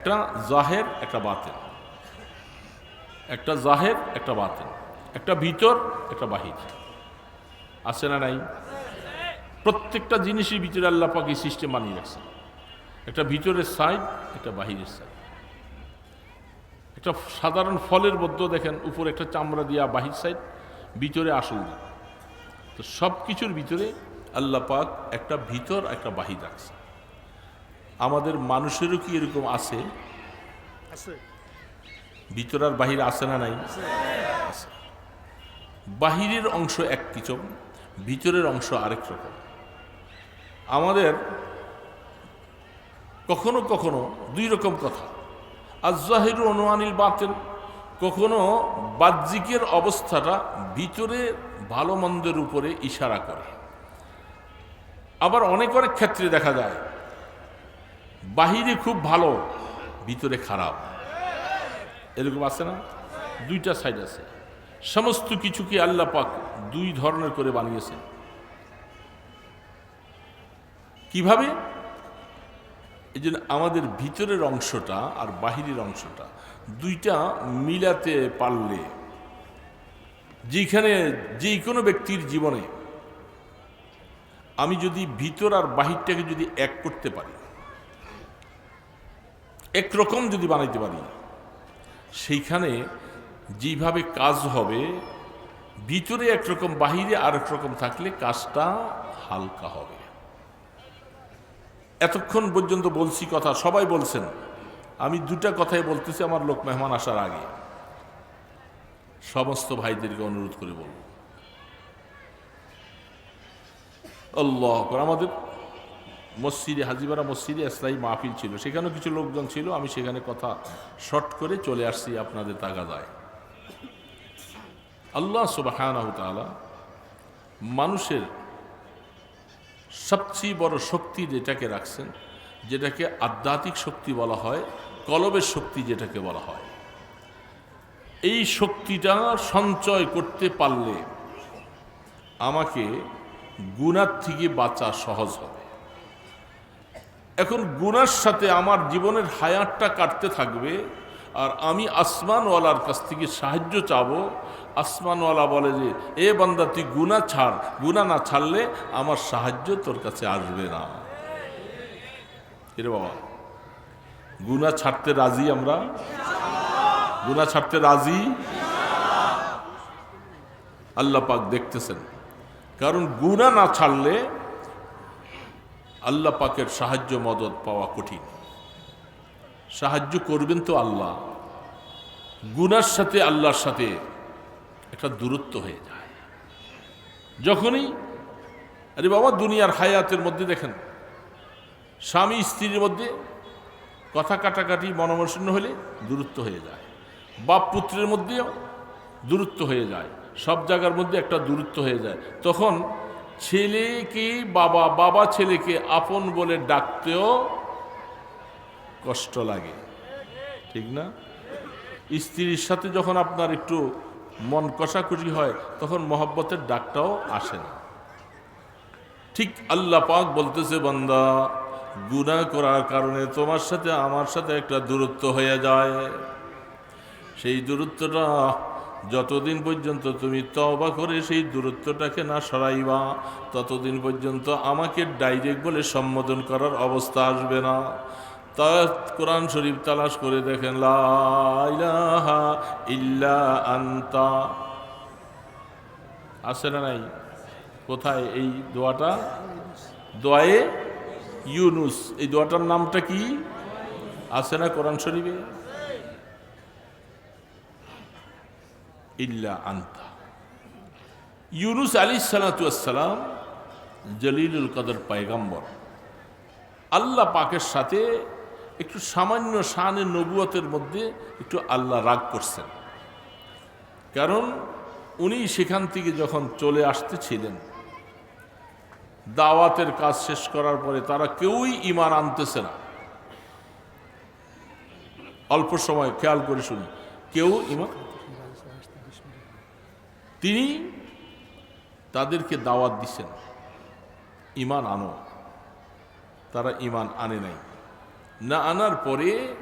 একটা জাহের, একটা বাতেন একটা জাহের, একটা বাতেন একটা ভিতর, একটা বাহির। আছে না নাই? প্রত্যেকটা জিনিসের ভিতরে আল্লাহ পাক এই সিস্টেম বানিয়ে রাখছে একটা ভিতরের সাইড একটা বাহিরের সাইড একটা সাধারণ ফলের মধ্যে দেখেন, উপরে একটা চামড়া দিয়া বাহির সাইড ভিতরে আসল তো সব কিছুর ভিতরে আল্লাহ পাক একটা ভিতর, একটা বাহির রাখছে আমাদের মানুষেরও কি এরকম আছে? ভিতর আর বাহির আছে না নাই? বাহিরের অংশ এক কিছু ভিতরের অংশ আরেক রকম। আমাদের কখনো কখনো দুই রকম কথা। আর জাহির অনুয়ানিল বাতেন কখনো বাহ্যিকের অবস্থাটা ভিতরে ভালো মন্দের উপরে ইশারা করে। আবার অনেক অনেক ক্ষেত্রে দেখা যায় বাহিরে খুব ভালো, ভিতরে খারাপ। এরকম আছে না? দুইটা সাইড আছে। সমস্ত কিছুকে আল্লাহ পাক দুই ধরনের করে বানিয়েছেন। কীভাবে? এই জন্য আমাদের ভিতরের অংশটা আর বাহিরের অংশটা দুইটা মিলাতে পারলে যেখানে যে কোনো ব্যক্তির জীবনে আমি যদি ভিতর আর বাহিরটাকে যদি এক করতে পারি একরকম যদি বানাইতে পারি, সেইখানে যেভাবে কাজ হবে, ভিতরে একরকম, বাহিরে আরেক রকম থাকলে কাজটা হালকা হবে। এতক্ষণ পর্যন্ত বলছি কথা, সবাই বলছেন। আমি দুটা কথাই বলতেছি আমার লোক মেহমান আসার আগে। সমস্ত ভাইদেরকে অনুরোধ করে বলব। আল্লাহ। আমাদের মসজিদে, হাজিবারা মসজিদে ইসলাই মাহফিল ছিল। সেখানেও কিছু লোকজন ছিল, আমি সেখানে কথা শর্ট করে চলে আসছি আপনাদের তাগাদায়। আল্লাহ সুবাহানাহ তাআলা মানুষের সবচেয়ে বড় শক্তি যেটাকে রাখছেন, যেটাকে আধ্যাত্মিক শক্তি বলা হয়, কলবের শক্তি যেটাকে বলা হয়। এই শক্তিটা সঞ্চয় করতে পারলে আমাকে গুণার থেকে বাঁচা সহজ হবে। এখন গুনার সাথে আমার জীবনের হায়াতটা কাটতে থাকবে, আর আমি আসমানওয়ালার কাছ থেকে সাহায্য চাবো। আসমানওয়ালা বলে যে, এ বান্দা, তুই গুণা ছাড়। গুণা না ছাড়লে আমার সাহায্য তোর কাছে আসবে না। এরে বাবা গুণা ছাড়তে রাজি আমরা? গুণা ছাড়তে রাজি? আল্লাহ পাক দেখতেছেন। কারণ গুণা না ছাড়লে আল্লাহ পাকের সাহায্য মদত পাওয়া কঠিন। সাহায্য করবেন তো আল্লাহ। গুনার সাথে আল্লাহর সাথে একটা দূরত্ব হয়ে যায়। যখনই, আরে বাবা, দুনিয়ার হায়াতের মধ্যে দেখেন, স্বামী স্ত্রীর মধ্যে কথা কাটাকাটি মনোমর্ষণ হলে দূরত্ব হয়ে যায়। বাপ পুত্রের মধ্যেও দূরত্ব হয়ে যায়। সব জায়গার মধ্যে একটা দূরত্ব হয়ে যায়। তখন ছেলেকে বাবা বাবা ছেলেকে আপন বলে ডাকতেও কষ্ট লাগে। ঠিক না? স্ত্রীর সাথে যখন আপনার একটু মন কষাকষি হয়, তখন মহব্বতের ডাকটাও আসে না। ঠিক আল্লাহ পাক বলতেছে, বান্দা, গুনাহ করার কারণে তোমার সাথে আমার সাথে একটা দূরত্ব হয়ে যায়। সেই দূরত্বটা যতদিন পর্যন্ত তুমি তবা করে সেই দূরত্বটাকে না সরাইবা, ততদিন পর্যন্ত আমাকে ডাইরেক্ট বলে সম্বোধন করার অবস্থা আসবে না। তা কোরআন শরীফ তালাশ করে দেখেন, লা ইলাহা ইল্লা আন্তা। আছে না নাই? কোথায় এই দোয়াটা? দোয়ায়ে ইউনুস। এই দোয়াটার নামটা কি? আছে না কোরআন শরীফে? ইল্লা আন্তা ইউনুস আলী সালাতাম জলিলুল কদর পায়গাম্বর আল্লাহ পাকের সাথে একটু সামান্য শানের নবুয়তের মধ্যে একটু আল্লাহ রাগ করছেন। কারণ উনি সেখান থেকে যখন চলে আসতেছিলেন, দাওয়াতের কাজ শেষ করার পরে তারা কেউই ইমান আনতেছে না। অল্প সময় খেয়াল করে শুনি কেউ ইমান তিনি তাদেরকে দাওয়াত দিছেন। ইমান আনো। তারা ইমান আনে নাই। না আনার পরে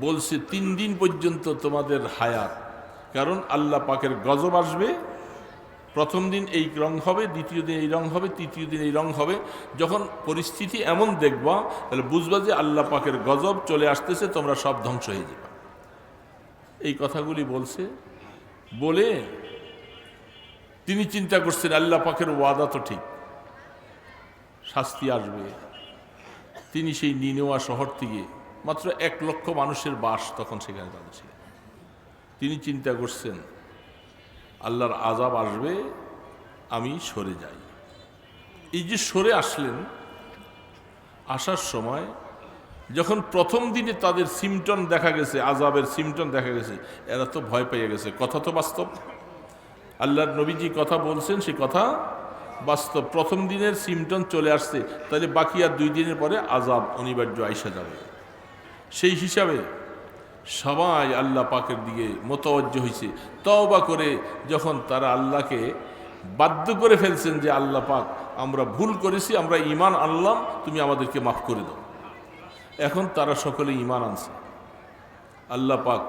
বলছে, তিন দিন পর্যন্ত তোমাদের হায়াত। কারণ আল্লাহ পাকের গজব আসবে। প্রথম দিন এই রং হবে, দ্বিতীয় দিন এই রং হবে, তৃতীয় দিন এই রং হবে। যখন পরিস্থিতি এমন দেখবা, তাহলে বুঝবা যে আল্লাহ পাকের গজব চলে আসতেছে, তোমরা সব ধ্বংস হয়ে যাবে। এই কথাগুলি বলছে। বলে তিনি চিন্তা করছেন, আল্লাহ পাকের ওয়াদা তো ঠিক। শাস্তি আসবে। তিনি সেই নিনেওয়া শহর থেকে মাত্র এক লক্ষ মানুষের বাস তখন সেখানে তাদের তিনি চিন্তা করছেন, আল্লাহর আজাব আসবে, আমি সরে যাই। এই যে সরে আসলেন, আসার সময় যখন প্রথম দিনে তাদের সিমটন দেখা গেছে আজাবের সিমটন দেখা গেছে, এরা তো ভয় পেয়ে গেছে। কথা তো বাস্তব। আল্লাহর নবীজি কথা বলছেন, সে কথা বাস্তব। প্রথম দিনের সিমটম চলে আসছে, তাহলে বাকি আর দুই দিনের পরে আজাব অনিবার্য আইসা যাবে। সেই হিসাবে সবাই আল্লাহ পাকের দিকে মোতওয়াজ্য হয়েছে তওবা করে যখন তারা আল্লাহকে বাধ্য করে ফেলছেন যে আল্লাহ পাক, আমরা ভুল করেছি, আমরা ইমান আনলাম, তুমি আমাদেরকে মাফ করে দাও। এখন তারা সকলে ইমান আনছে। আল্লাহ পাক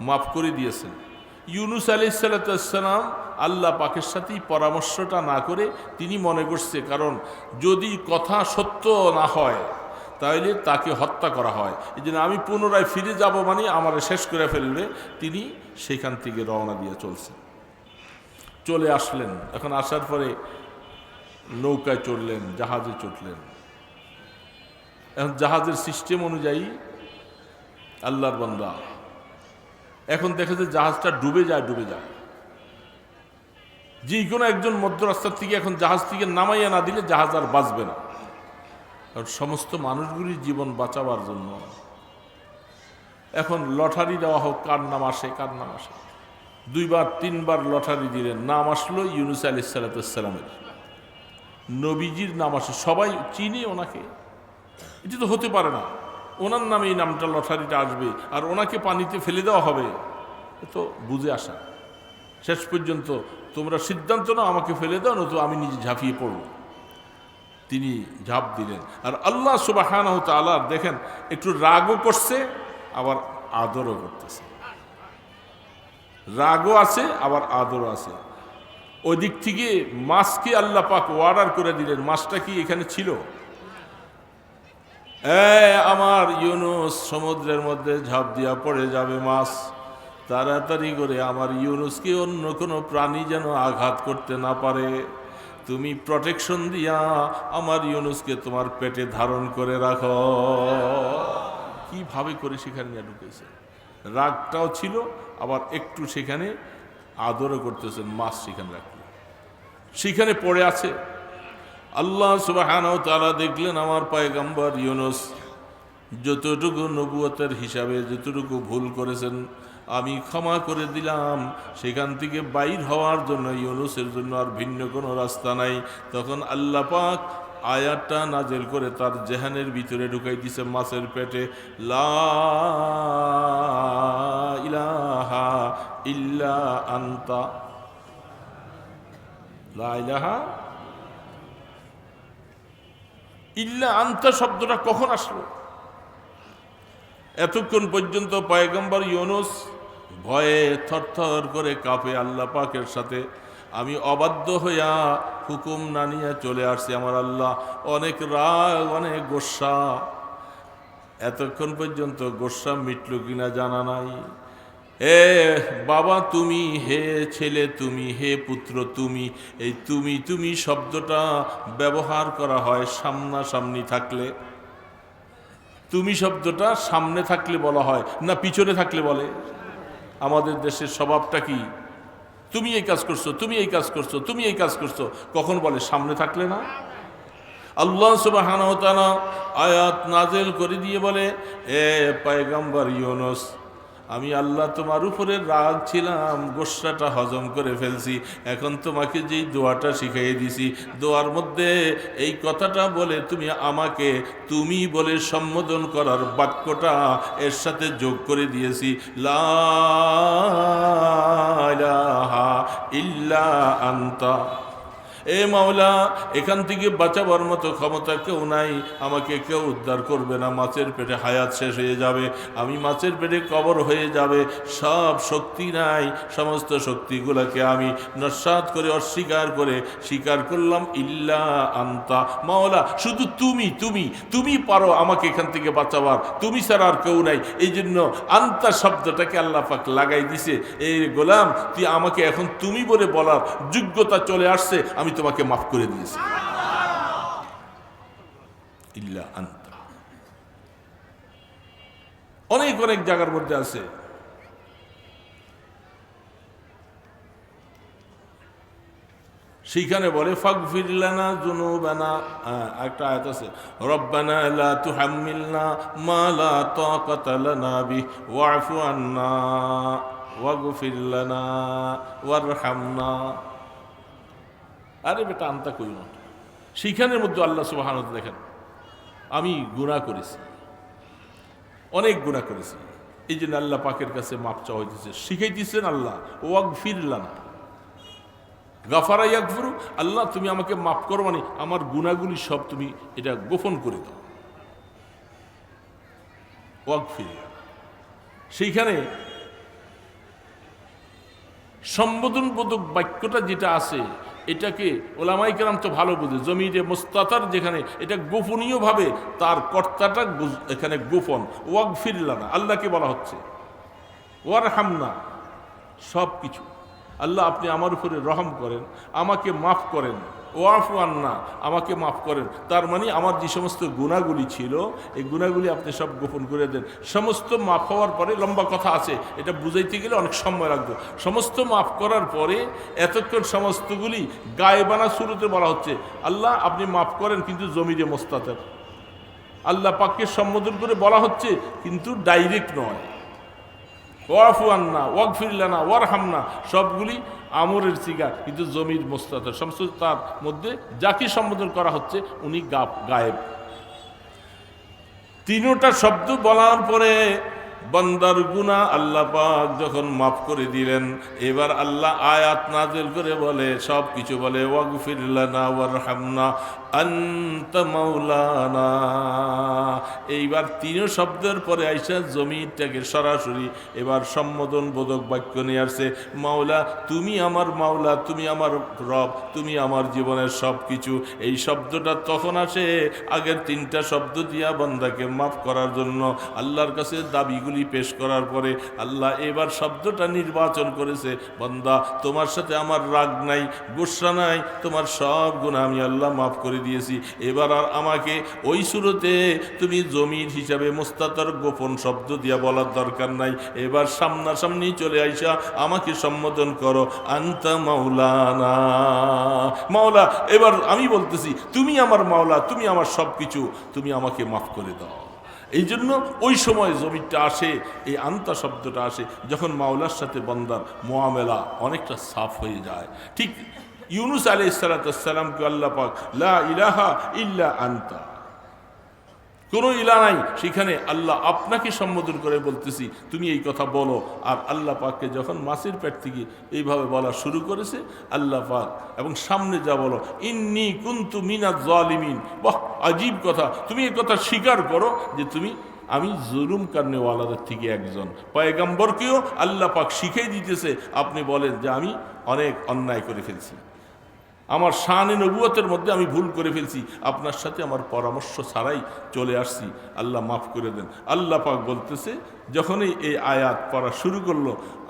মাফ করে দিয়েছেন। ইউনুস আলি সাল্লাম আল্লাহ পাকের সাথেই পরামর্শটা না করে তিনি মনে করছে, কারণ যদি কথা সত্য না হয় তাহলে তাকে হত্যা করা হয়। এই জন্য আমি পুনরায় ফিরে যাব মানে আমার শেষ করে ফেলবে তিনি সেখান থেকে রওনা দিয়ে চলছেন। চলে আসলেন। এখন আসার পরে নৌকায় চড়লেন, জাহাজে চড়লেন। এখন জাহাজের সিস্টেম অনুযায়ী আল্লাহর বান্দা এখন দেখে যে জাহাজটা ডুবে যায় ডুবে যায়। যে কোনো একজন মধ্য রাস্তার থেকে এখন জাহাজ থেকে নামাইয়া না দিলে জাহাজ আর বাঁচবে না। কারণ সমস্ত মানুষগুলির জীবন বাঁচাবার জন্য। এখন লটারি দেওয়া হোক, কার নাম আসে, কার নাম আসে। দুইবার, তিনবার লটারি দিলেন, নাম আসলো ইউনুস আলি সাল্লাতামের নবীজির নাম আসে, সবাই চিনি ওনাকে। এটি তো হতে পারে না। ওনার নামে এই নামটা লটারিটা আসবে আর ওনাকে পানিতে ফেলে দেওয়া হবে তো বুঝে আসা। শেষ পর্যন্ত তোমরা সিদ্ধান্ত নাও, আমাকে ফেলে দাও, নয়তো আমি নিজে ঝাঁপিয়ে পড়ব। তিনি ঝাঁপ দিলেন। আর আল্লাহ সুবাহ তালার দেখেন, একটু রাগও করছে, আবার আদরও করতেছে। রাগও আছে, আবার আদরও আছে। ওই দিক থেকে মাছকে আল্লাহ পাক অর্ডার করে দিলেন। মাছটা কি এখানে ছিল? আমার ইউনুস সমুদ্রের মধ্যে ঝাঁপ দিয়া পড়ে যাবে মাছ। তাড়াতাড়ি করে আমার ইউনুসকে অন্য কোনো প্রাণী যেন আঘাত করতে না পারে। তুমি প্রটেকশন দিয়া আমার ইউনুসকে তোমার পেটে ধারণ করে রাখো। কীভাবে করে সেখানে নিয়ে ঢুকেছে? রাগটাও ছিল, আবার একটু সেখানে আদরও করতেছেন, মাছ সেখানে রাখলে। সেখানে পড়ে আছে। আল্লাহ সুবাহ তারা দেখলেন আমার পায়গাম্বার ইউনুস, যতটুকু নবুয়তের হিসাবে, যতটুকু ভুল করেছেন, আমি ক্ষমা করে দিলাম। সেখান থেকে বাইর হওয়ার জন্য, ইউনুসের জন্য আর ভিন্ন কোনো রাস্তা নাই। তখন আল্লাহ পাক আয়াতটা নাজেল করে তার জেহানের ভিতরে ঢুকাই দিছে মাছের পেটে, লা ইলাহা ইল্লা আন্তা। লা ইলাহা ইল্লা আন্তা শব্দটা কখন আসলো? এতক্ষণ পর্যন্ত পয়গম্বর ইউনুস ভয়ে থরথর করে কাঁপে আল্লাহ পাকের সাথে। আমি অবাধ্য হইয়া হুকুম না নিয়ে চলে আসছি আমার আল্লাহ। অনেক রাগ, অনেক গোসা। এতক্ষণ পর্যন্ত গোসা মিটল কিনা জানা নাই। এ বাবা তুমি, হে ছেলে তুমি, হে পুত্র তুমি, এই তুমি তুমি শব্দটা ব্যবহার করা হয় সামনাসামনি থাকলে। তুমি শব্দটা সামনে থাকলে বলা হয়, না পিছনে থাকলে বলে। আমাদের দেশের স্বভাবটা কি? তুমি এই কাজ করছ, তুমি এই কাজ করছ, তুমি এই কাজ করছ, কখন বলে সামনে থাকলে না? আল্লাহ সুবাহ আয়াত নাজেল করে দিয়ে বলে, এ পায়গাম্বার ইউনুস আমি আল্লাহ তোমার উপরে রাগ ছিলাম গোসাটা হজম করে ফেলছি। এখন তোমাকে যেই দোয়াটা শিখাইয়ে দিছি, দোয়ার মধ্যে এই কথাটা বলে তুমি আমাকে, তুমি বলে সম্বোধন করার বাক্যটা এর সাথে যোগ করে দিয়েছি। লা ইল্লা আন্তা। এ মাওলা, এখান থেকে বাঁচাবার মতো ক্ষমতা কেউ নাই। আমাকে কেউ উদ্ধার করবে না, মাছের পেটে হায়াত শেষ হয়ে যাবে। আমি মাছের পেটে কবর হয়ে যাবে, সব শক্তি নাই। সমস্ত শক্তিগুলোকে আমি নস্বাত করে, অস্বীকার করে স্বীকার করলাম, ইল্লা আন্তা। মাওলা, শুধু তুমি তুমি তুমি পারো আমাকে এখান থেকে বাঁচাবার। তুমি ছাড়া আর কেউ নাই। এই জন্য আন্তা শব্দটাকে আল্লাহ পাক লাগাই দিছে। এই গোলাম, তুই আমাকে এখন তুমি বলে বলার যোগ্যতা চলে আসছে, আমি তোমাকে মাফ করে দিয়েছি। অনেক অনেক জায়গার মধ্যে আছে। সেইখানে বলে ফাক ফিরলানা জুনুবানা একটা আয়াত আছে, রব্বানা লা তুহাম্মিলনা মা লা তাকাতা লানা বি ওয়াফু আন্না ওয়াগফির লানা ওয়ারহামনা। আরে বেটা, আনতা কই না সেইখানের মধ্যে আল্লাহ সুবহানাহু দেখেন আমি গুনাহ করেছি। অনেক গুনাহ করেছি। এই জন্য আল্লাহ পাকের কাছে মাপ চাওয়া হইতেছে। শিখাইতেছেন আল্লাহ, ওয়াগফির লানা। গাফারা ইয়াকফুরু আল্লাহ, তুমি আমাকে মাফ করো মানে আমার গুণাগুলি সব তুমি এটা গোপন করে দাও। ওয়াকফির সেইখানে সম্বোধনবোধক বাক্যটা যেটা আছে এটাকে ওলামাই কেরাম তো ভালো বুঝে। জমিরে মোস্তাতার যেখানে, এটা গোপনীয়ভাবে তার কর্তাটা এখানে গোপন। ওয়াক ফিরলানা আল্লাহকে বলা হচ্ছে। ওয়ার হামনা সব কিছু আল্লাহ আপনি আমার উপরে রহম করেন, আমাকে মাফ করেন। ওয়াফু আন্না, আমাকে মাফ করেন। তার মানে আমার যে সমস্ত গুণাগুলি ছিল, এই গুণাগুলি আপনি সব গোপন করে দেন। সমস্ত মাফ হওয়ার পরে লম্বা কথা আছে, এটা বুঝাইতে গেলে অনেক সময় লাগবে। সমস্ত মাফ করার পরে এতক্ষণ সমস্তগুলি গায়েবানা শুরুতে বলা হচ্ছে। আল্লাহ, আপনি মাফ করেন, কিন্তু জমিরে মোস্তাতের আল্লাহ পাককে সম্বোধন করে বলা হচ্ছে, কিন্তু ডাইরেক্ট নয়। ওয়াফু আন্না ওয়াক ফিরলানা ওয়ার হামনা সবগুলি আমরের সিগা, কিন্তু জমির মোস্তাদ সমস্ত তার মধ্যে যাকে সম্বোধন করা হচ্ছে, উনি গায়েব। তিনোটা শব্দ বলার পরে বন্দার গুনা আল্লাহ পাক যখন মাফ করে দিলেন, এবার আল্লাহ আয়াত নাজেল করে বলে সব কিছু বলে, ওয়াগফির লানা ওয়ারহামনা। আন্ত মাওলানা। এইবার তিনও শব্দের পরে আইসা জমিটাকে সরাসরি এবার সম্বোধন বোধক বাক্য নিয়ে আসছে, মাওলা, তুমি আমার মাওলা, তুমি আমার রব, তুমি আমার জীবনের সব কিছু এই শব্দটা তখন আসে আগের তিনটা শব্দ দিয়া বন্দাকে মাফ করার জন্য। আল্লাহর কাছে দাবিগুলি পেশ করার পরে আল্লাহ এবার শব্দটা নির্বাচন করেছে, বন্দা, তোমার সাথে আমার রাগ নাই গুসা নাই, তোমার সব গুণ আমি আল্লাহ মাফ করে দিয়েছি। এবার আর আমাকে ওই শুরুতে তুমি জমির হিসাবে মোস্তাতার গোপন শব্দ দিয়া বলার দরকার নাই। এবার সামনাসামনি চলে আইসা আমাকে সম্বোধন করো, আন্তা মাওলানা। মাওলা, এবার আমি বলতেছি, তুমি আমার মাওলা, তুমি আমার সব কিছু তুমি আমাকে মাফ করে দাও। এই জন্য ওই সময় জমিটা আসে, এই আন্তা শব্দটা আসে, যখন মাওলার সাথে বন্দার মোয়ামেলা অনেকটা সাফ হয়ে যায়। ঠিক ইউনুস আলি সালাতামকে আল্লাহ পাক লা ইলাহা ইল্লা আন্তা। কোনো ইলা নাই, সেখানে আল্লাহ আপনাকে সম্বোধন করে বলতেছি, তুমি এই কথা বলো। আর আল্লাহ পাককে যখন মাছের পেট থেকে এইভাবে বলা শুরু করেছে, আল্লাহ পাক, এবং সামনে যা বলো, ইন্নি কুন্তু মিনা জালিমিন। বাহ, আজীব কথা। তুমি এই কথা স্বীকার করো যে তুমি, আমি জুলুম কারণেওয়ালাদের থেকে একজন। পয়গাম্বরকেও আল্লাহ পাক শিখিয়ে দিতেছে। আপনি বলেন যে আমি অনেক অন্যায় করে ফেলছি। আমার শানে নবুয়তের মধ্যে আমি ভুল করে ফেলছি। আপনার সাথে আমার পরামর্শ ছাড়াই চলে আসছি। আল্লাহ মাফ করে দেন। আল্লাহ পাক বলতেছে, যখনই এই আয়াত পড়া শুরু করল,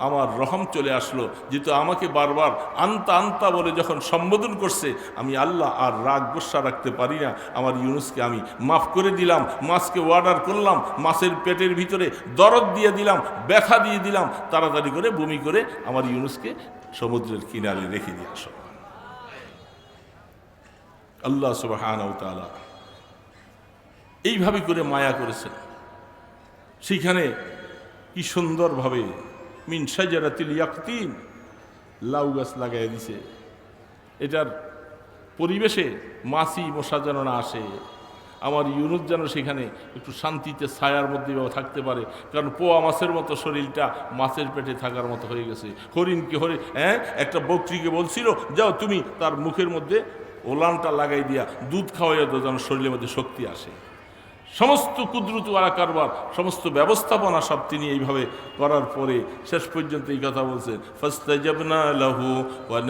আমার রহম চলে আসলো। যেহেতু আমাকে বারবার আন্তা আন্তা বলে যখন সম্বোধন করছে, আমি আল্লাহ আর রাগ গোসা রাখতে পারি না। আমার ইউনুসকে আমি মাফ করে দিলাম, মাছকে অর্ডার করলাম, মাছের পেটের ভিতরে দরদ দিয়ে দিলাম, ব্যথা দিয়ে দিলাম। তাড়াতাড়ি করে বমি করে আমার ইউনুসকে সমুদ্রের কিনারে রেখে দিয়ে আসো। আল্লাহ সুবাহান এইভাবে করে মায়া করেছেন। সেখানে কি সুন্দরভাবে মিন সাজারাতিল ইয়াকতিন লাউ গাছ লাগাই দিছে। এটার পরিবেশে মাছি মশা যেন না আসে, আমার ইউনুস যেন সেখানে একটু শান্তিতে ছায়ার মধ্যে থাকতে পারে, কারণ পোয়া মাছের মতো শরীরটা মাছের পেটে থাকার মতো হয়ে গেছে। হরিণকে হরে হ্যাঁ একটা বকরিকে বলছিল, যাও তুমি তার মুখের মধ্যে ওলানটা লাগাই দিয়া দুধ খাওয়াইয়া দাও যেন শরীরের মধ্যে শক্তি আসে। সমস্ত কুদরত ওয়ালা কারবার, সমস্ত ব্যবস্থাপনা সব তিনি এইভাবে করার পরে শেষ পর্যন্ত এই কথা বলছেন, ফাস্তাজাবনা লাহু ওয়া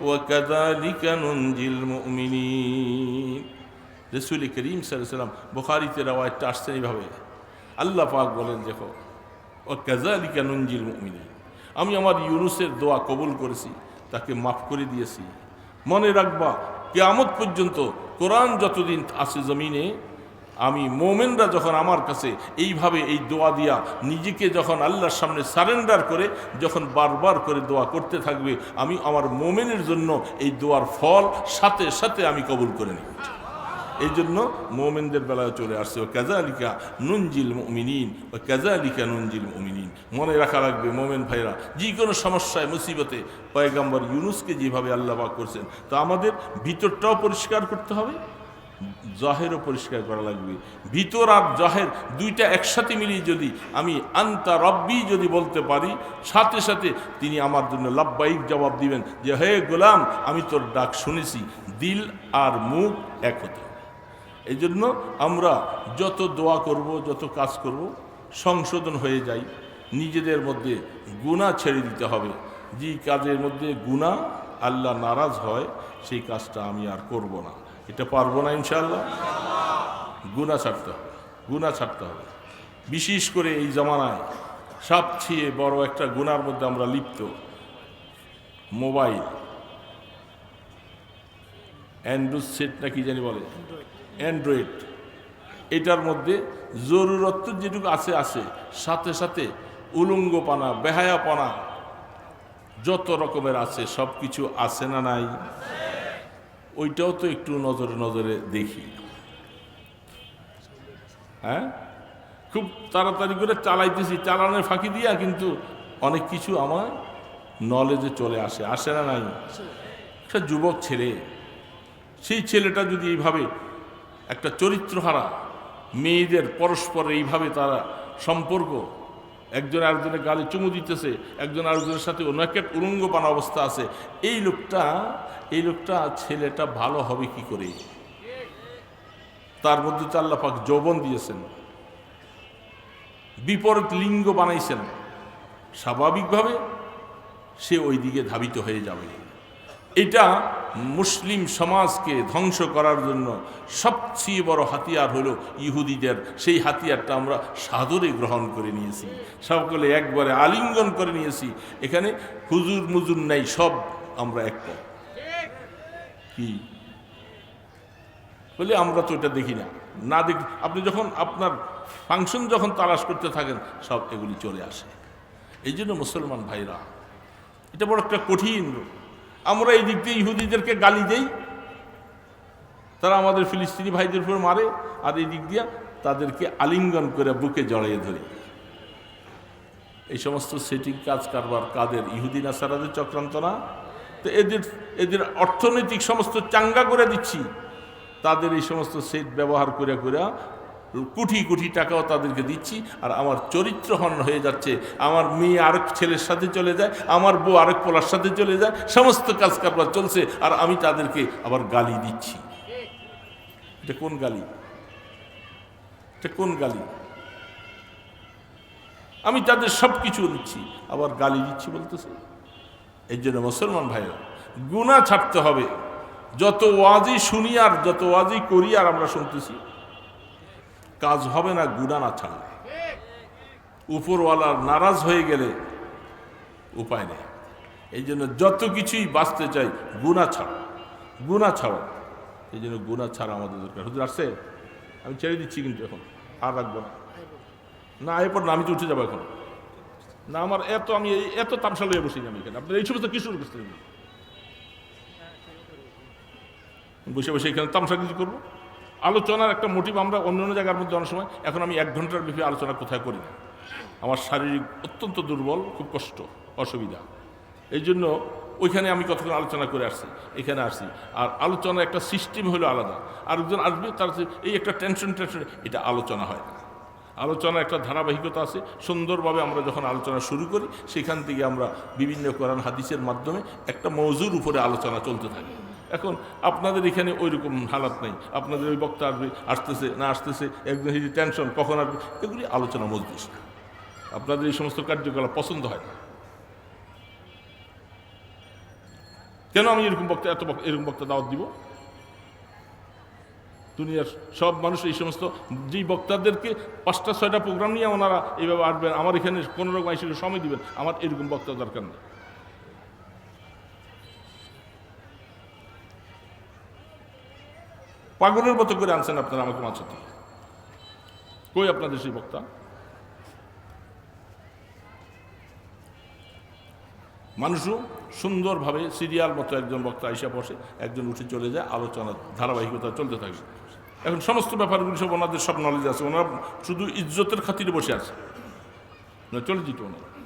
ওয়া করিম সাল্লাল্লাহু এইভাবে, আল্লাহ পাক বলেন, দেখো ও কাযালিকা নুনজিল মুমিনিন। আমি আমার ইউনুসের দোয়া কবুল করেছি। তাকে মাফ করে দিয়েছি। মনে রাখবা, কেয়ামত পর্যন্ত কোরআন যতদিন আছে জমিনে, আমি মোমেনরা যখন আমার কাছে এইভাবে এই দোয়া দিয়া নিজেকে যখন আল্লাহর সামনে সারেন্ডার করে, যখন বারবার করে দোয়া করতে থাকবে, আমি আমার মোমেনের জন্য এই দোয়ার ফল সাথে সাথে আমি কবুল করে নিই এই জন্য মোমেনদের বেলায় চলে আসছে ও কাজালিকা নুনজিল মুমিনিন ও কাজালিকা নুনজিল মুমিনিন। মনে রাখা লাগবে, মোমেন ভাইরা যে কোনো সমস্যায়, মুসিবতে পয়গাম্বর ইউনুসকে যেভাবে আল্লাহ পাক করছেন, তো আমাদের ভিতরটাও পরিষ্কার করতে হবে, জহেরও পরিষ্কার করা লাগবে। ভিতর আর জহের দুইটা একসাথে মিলিয়ে যদি আমি আন্তা রব্বি যদি বলতে পারি, সাথে সাথে তিনি আমার জন্য লাভবাহিক জবাব দিবেন যে, হে গোলাম, আমি তোর ডাক শুনেছি, দিল আর মুখ এক হতে। এই জন্য আমরা যত দোয়া করব, যত কাজ করব, সংশোধন হয়ে যাই। নিজেদের মধ্যে গুণা ছেড়ে দিতে হবে। যে কাজের মধ্যে গুণা, আল্লাহ নারাজ হয়, সেই কাজটা আমি আর করব না। এটা পারব না ইনশাল্লাহ গুণা ছাড়তে হবে, গুণা ছাড়তে হবে। বিশেষ করে এই জমানায় সবচেয়ে বড় একটা গুণার মধ্যে আমরা লিপ্ত। মোবাইল। অ্যান্ড্রয়েড সেট না কি জানি বলে? অ্যান্ড্রয়েড এটার মধ্যে জরুরত যেটুকু আছে আছে। সাথে সাথে উলঙ্গপানা, বেহায়াপনা যত রকমের আছে সব কিছু আছে না নাই? ওইটাও তো একটু নজরে নজরে দেখি। হ্যাঁ? খুব তাড়াতাড়ি করে চালাইতেছি, চালানোর ফাঁকি দিয়া কিন্তু অনেক কিছু আমার নলেজে চলে আসে। আসে না নাই? একটা যুবক ছেলে, সেই ছেলেটা যদি এইভাবে একটা চরিত্রহারা মেয়েদের পরস্পর এইভাবে তারা সম্পর্ক। একজন আরেকজনের গালে চুমু দিতেছে, একজন আরেকজনের সাথে অন্য একটা উলঙ্গপানা অবস্থা আছে। এই লোকটা এই লোকটা ছেলেটা ভালো হবে কি করে? তার মধ্যে পাক যৌবন দিয়েছেন। বিপরীত লিঙ্গ বানাইছেন। স্বাভাবিকভাবে সে ওই দিকে ধাবিত হয়ে যাবে। এটা মুসলিম সমাজকে ধ্বংস করার জন্য সবচেয়ে বড় হাতিয়ার হলো ইহুদিদের। সেই হাতিয়ারটা আমরা সাদরে গ্রহণ করে নিয়েছি। সকলে একবারে আলিঙ্গন করে নিয়েছি। এখানে হুজুর মুজুর নাই, সব আমরা একটা কি? বলে আমরা তো এটা দেখি না। না দেখ, আপনি যখন আপনার ফাংশন যখন তালাশ করতে থাকেন, সব এগুলি চলে আসে। এই জন্য মুসলমান ভাইরা, এটা বড় একটা কঠিন আমরা এই দিক দিয়ে ইহুদিদেরকে গালি দেই। তারা আমাদের ফিলিস্তিনি ভাইদের উপর মারে, আর এই দিক দিয়ে তাদেরকে আলিঙ্গন করে বুকে জড়িয়ে ধরি। এই সমস্ত সেটিং কাজ কারবার কাদের? ইহুদি নাসারাদের চক্রান্ত না? তো এদের এদের অর্থনৈতিক সমস্ত চাঙ্গা করে দিচ্ছি। তাদের এই সমস্ত সেট ব্যবহার করে করে কোটি কোটি টাকাও তাদেরকে দিচ্ছি, আর আমার চরিত্র হন হয়ে যাচ্ছে। আমার মেয়ে আরেক ছেলের সাথে চলে যায়, আমার বউ আরেক পোলার সাথে চলে যায়, সমস্ত কাজ কারবার চলছে, আর আমি তাদেরকে আবার গালি দিচ্ছি। এটা কোন গালি? এটা কোন গালি? আমি তাদের সব কিছু দিচ্ছি, আবার গালি দিচ্ছি বলতেছে। এই জন্য মুসলমান ভাইরা গুণা ছাড়তে হবে। যত ওয়াজি শুনি আর যত ওয়াজি করি আর আমরা শুনতেছি কাজ হবে না গুণা না ছাড়লে উপরওয়ালার নারাজ হয়ে গেলে উপায় নেই। এই জন্য যত কিছুই বাঁচতে চাই, গুণা ছাড়ো। গুণা ছাড়ো। এই জন্য গুণা ছাড়া আমাদের দরকার। হুজুর আসছে? আমি ছেড়ে দিচ্ছি কিন্তু এখন। আর রাখব না। না, এরপর না, আমি তো উঠে যাব এখন। না, আমার এত, আমি এত তামসা লইয়া বসি আমি এখানে। আপনার এই সমস্ত কিশোর বুঝতে বসে বসে এখানে তামসা কিছু করব। আলোচনার একটা মোটিভ আমরা অন্য অন্য জায়গার মধ্যে অনেক সময়, এখন আমি এক ঘণ্টার ব্যাপী আলোচনা কোথায় করি না। আমার শারীরিক অত্যন্ত দুর্বল, খুব কষ্ট, অসুবিধা। এই জন্য ওইখানে আমি কতক্ষণ আলোচনা করে আসছি, এখানে আসছি। আর আলোচনা একটা সিস্টেম হলো আলাদা। আরেকজন আসবে, তার এই একটা টেনশন টেনশন এটা আলোচনা হয় না। আলোচনা একটা ধারাবাহিকতা আছে। সুন্দরভাবে আমরা যখন আলোচনা শুরু করি, সেখান থেকে আমরা বিভিন্ন কোরআন, হাদিসের মাধ্যমে একটা মৌজুর উপরে আলোচনা চলতে থাকে। এখন আপনাদের এখানে ওই রকম হালাত নেই। আপনাদের ওই বক্তা আসবে, আসতেছে, না আসতেছে একজন হিজি টেনশন কখন আসবে, এগুলি আলোচনা মজলিস আপনাদের এই সমস্ত কার্যকলাপ পছন্দ হয় না। কেন আমি এরকম বক্তা, এত এরকম বক্তা দাওয়াত দিব? দুনিয়ার সব মানুষ এই সমস্ত, যেই বক্তাদেরকে পাঁচটা, ছয়টা প্রোগ্রাম নিয়ে ওনারা এইভাবে আসবেন, আমার এখানে কোনো রকম সময় দিবেন, আমার এরকম বক্তা দরকার নেই। পাগলের মতো করে আনছেন আপনারা আমাকে মাছ থেকে কই আপনাদের সেই বক্তা? মানুষও সুন্দরভাবে সিরিয়াল মতো একজন বক্তা আইসা বসে, একজন উঠে চলে যায়, আলোচনা, ধারাবাহিকতা চলতে থাকে। এখন সমস্ত ব্যাপারগুলি সব ওনাদের সব নলেজ আছে, ওনারা শুধু ইজ্জতের খাতিরে বসে আছে। চলে যেত ওনারা।